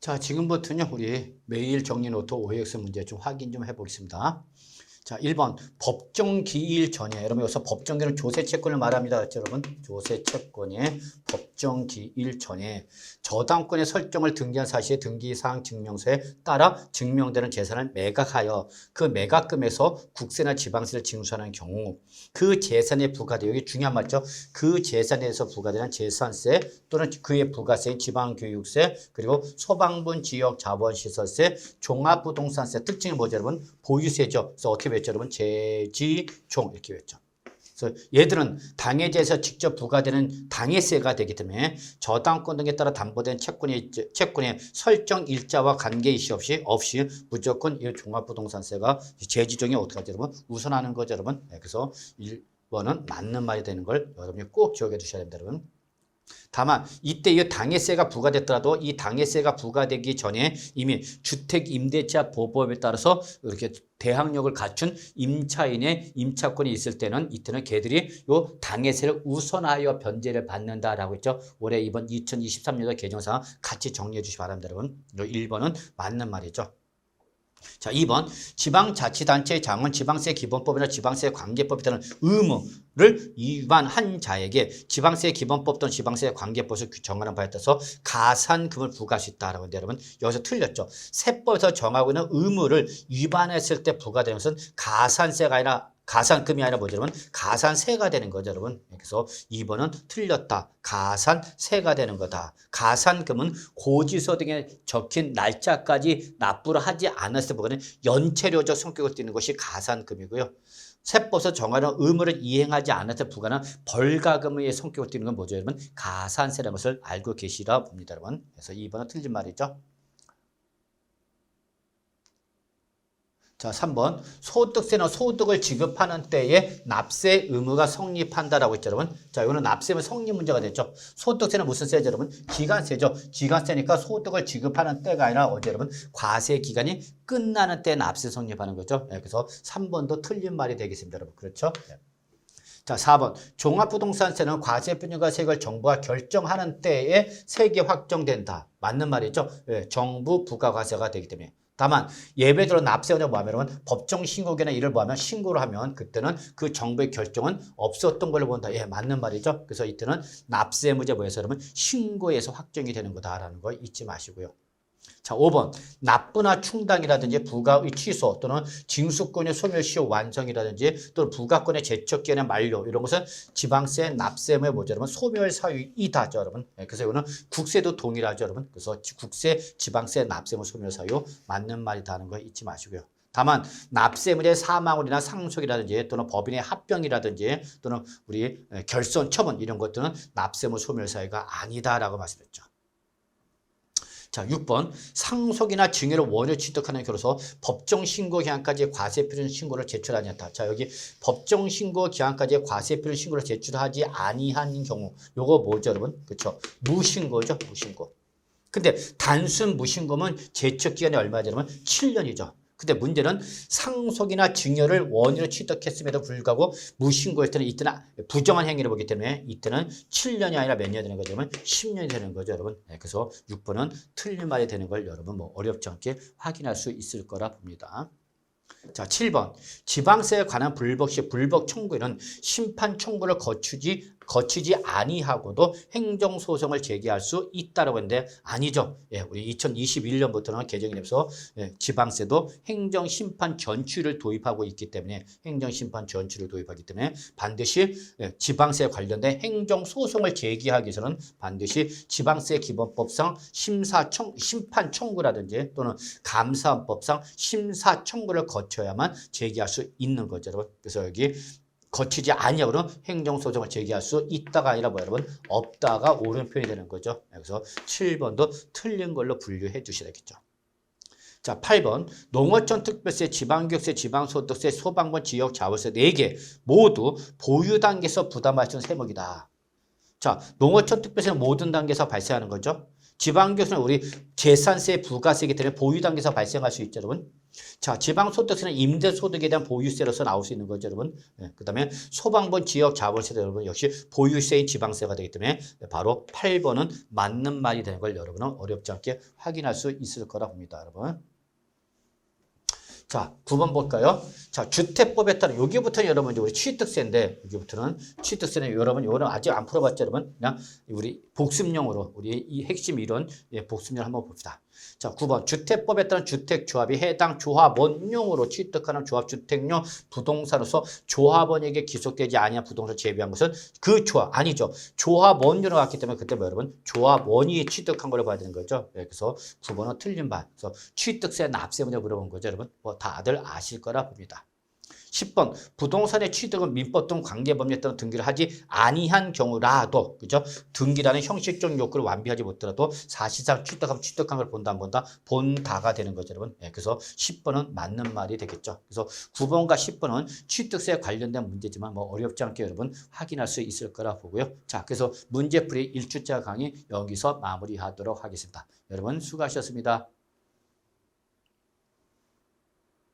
자, 지금부터는요, 우리 매일 정리 노트 OX 문제 좀 확인 좀 해보겠습니다. 자, 1번 법정 기일 전에 여러분 여기서 법정 기일은 조세 채권을 말합니다. 그렇죠, 여러분? 조세 채권의 법정 기일 전에 저당권의 설정을 등기한 사실의 등기사항 증명서에 따라 증명되는 재산을 매각하여 그 매각금에서 국세나 지방세를 징수하는 경우 그 재산에 부과되어 여기 중요한 말이죠. 그 재산에서 부과되는 재산세 또는 그의 부가세인 지방교육세 그리고 소방분 지역 자원시설세 종합부동산세 특징이 뭐죠 여러분? 보유세죠. 그래서 어떻게 외웠죠 여러분? 재지종 이렇게 외웠죠. 그래서 얘들은 당해제에서 직접 부과되는 당해세가 되기 때문에 저당권 등에 따라 담보된 채권의 채권의 설정 일자와 관계 이시 없이 없이 무조건 이 종합부동산세가 재지종이 어떻게 하죠 여러분? 우선하는 거죠 여러분. 네, 그래서 1번은 맞는 말이 되는 걸 여러분이 꼭 기억해 두셔야 됩니다 여러분. 다만 이때 이 당해세가 부과됐더라도 이 당해세가 부과되기 전에 이미 주택 임대차 보호법에 따라서 이렇게 대항력을 갖춘 임차인의 임차권이 있을 때는 이때는 걔들이 요 당해세를 우선하여 변제를 받는다라고 했죠. 올해 이번 2023년도 개정상 같이 정리해 주시기 바랍니다, 여러분. 요 1번은 맞는 말이죠. 자, 2번 지방자치단체의 장은 지방세 기본법이나 지방세 관계법에 따른 의무를 위반한 자에게 지방세 기본법 또는 지방세 관계법에서 정하는 바에 따라서 가산금을 부과할 수 있다라고 했는데 여러분 여기서 틀렸죠. 세법에서 정하고 있는 의무를 위반했을 때 부과되는 것은 가산세가 아니라 가산금이 아니라 뭐죠, 여러분? 가산세가 되는 거죠, 여러분. 그래서 2번은 틀렸다. 가산세가 되는 거다. 가산금은 고지서 등에 적힌 날짜까지 납부를 하지 않았을 때 보고는 연체료적 성격을 띠는 것이 가산금이고요. 세법에서 정하는 의무를 이행하지 않았을 때 부과는 벌가금의 성격을 띠는 건 뭐죠, 여러분? 가산세라는 것을 알고 계시라 봅니다, 여러분. 그래서 2번은 틀린 말이죠. 자, 3번. 소득세는 소득을 지급하는 때에 납세 의무가 성립한다라고 했죠, 여러분. 자, 이거는 납세면 성립 문제가 됐죠. 소득세는 무슨 세죠, 여러분? 기간세죠. 기간세니까 소득을 지급하는 때가 아니라 어제 여러분 과세 기간이 끝나는 때 납세 성립하는 거죠. 네, 그래서 3번도 틀린 말이 되겠습니다, 여러분. 그렇죠? 네. 자, 4번. 종합부동산세는 과세분유가 세액을 정부가 결정하는 때에 세계 확정된다. 맞는 말이죠. 예, 정부 부가과세가 되기 때문에. 다만 예배대로 납세원을 뭐하면 법정 신고기나 이를 뭐하면 신고를 하면 그때는 그 정부의 결정은 없었던 걸로 본다. 예, 맞는 말이죠. 그래서 이때는 납세 무죄 뭐해서 여러분 신고에서 확정이 되는 거다라는 거 잊지 마시고요. 자, 5번. 납부나 충당이라든지 부가의 취소 또는 징수권의 소멸시효 완성이라든지 또는 부가권의 제척기한의 만료 이런 것은 지방세, 납세의 뭐죠, 여러분? 소멸 사유이다죠, 여러분. 네, 그래서 이거는 국세도 동일하죠, 여러분. 그래서 국세, 지방세, 납세의 소멸 사유 맞는 말이다 하는 거 잊지 마시고요. 다만 납세물의 사망률이나 상속이라든지 또는 법인의 합병이라든지 또는 우리 결손 처분 이런 것들은 납세물 소멸 사유가 아니다라고 말씀했죠. 자, 6번 상속이나 증여를 원유 취득하는 경우로서 법정 신고 기한까지 과세 필요 신고를 제출하지 않다. 자, 여기 법정 신고 기한까지 과세 필요 신고를 제출하지 아니한 경우 요거 뭐죠, 여러분? 그렇죠? 무신고죠, 무신고. 근데 단순 무신고면 제척 기간이 얼마죠, 여러분? 7년이죠. 근데 문제는 상속이나 증여를 원유로 취득했음에도 불구하고 무신고할 때는 이때는 부정한 행위를 보기 때문에 이때는 7년이 아니라 몇 년이 되는 거죠? 그러면 10년이 되는 거죠, 여러분. 네, 그래서 6번은 틀린 말이 되는 걸 여러분 뭐 어렵지 않게 확인할 수 있을 거라 봅니다. 자, 7번. 지방세에 관한 불복 시 불복 청구에는 심판 청구를 거치지 거치지 아니하고도 행정 소송을 제기할 수 있다라고 했는데 아니죠. 예, 우리 2021년부터는 개정이 되면서 예, 지방세도 행정 심판 전추를 도입하고 있기 때문에 행정 심판 전추를 도입하기 때문에 반드시 예, 지방세 관련된 행정 소송을 제기하기 위해서는 반드시 지방세 기본법상 심사 청 심판 청구라든지 또는 감사법상 심사 청구를 거쳐야만 제기할 수 있는 거죠. 그래서 여기 거치지 아니하고는 행정소송을 제기할 수 있다가 아니라 뭐 여러분 없다가 옳은 표현이 되는 거죠. 그래서 7번도 틀린 걸로 분류해 주셔야겠죠. 자, 8번 농어촌 특별세, 지방교육세, 지방소득세, 소방권, 지역 자원세 4개 모두 보유 단계에서 부담할 수 있는 세목이다. 자, 농어촌 특별세는 모든 단계에서 발생하는 거죠. 지방교수는 우리 재산세, 부가세기 때문에 보유 단계에서 발생할 수 있죠, 여러분. 자, 지방소득세는 임대소득에 대한 보유세로서 나올 수 있는 거죠, 여러분. 예, 그 다음에 소방본 지역 자본세도 여러분 역시 보유세인 지방세가 되기 때문에 바로 8번은 맞는 말이 되는 걸 여러분은 어렵지 않게 확인할 수 있을 거라 봅니다, 여러분. 자, 9번 볼까요? 자, 주택법에 따라 여기부터는 여러분 이제 우리 취득세인데 여기부터는 취득세는 여러분 요거는 아직 안 풀어봤죠, 여러분? 그냥 우리 복습용으로 우리 이 핵심 이론 예, 복습용 한번 봅시다. 자, 9번 주택법에 따른 주택조합이 해당 조합원용으로 취득하는 조합주택용 부동산으로서 조합원에게 기속되지 아니한 부동산 제외한 것은 그 조합 아니죠. 조합원료로 갔기 때문에 그때 뭐 여러분 조합원이 취득한 걸 봐야 되는 거죠. 예, 그래서 9번은 틀린 바. 그래서 취득세 납세 문제 물어본 거죠, 여러분. 뭐 다들 아실 거라 봅니다. 10번 부동산의 취득은 민법 등 관계법률에 따라 등기를 하지 아니한 경우라도 그죠? 등기라는 형식적 요건을 완비하지 못하더라도 사실상 취득하면 취득한 걸 본다 안 본다 본다가 되는 거죠 여러분. 예, 그래서 10번은 맞는 말이 되겠죠. 그래서 9번과 10번은 취득세에 관련된 문제지만 뭐 어렵지 않게 여러분 확인할 수 있을 거라 보고요. 자 그래서 문제풀이 1주차 강의 여기서 마무리하도록 하겠습니다. 여러분 수고하셨습니다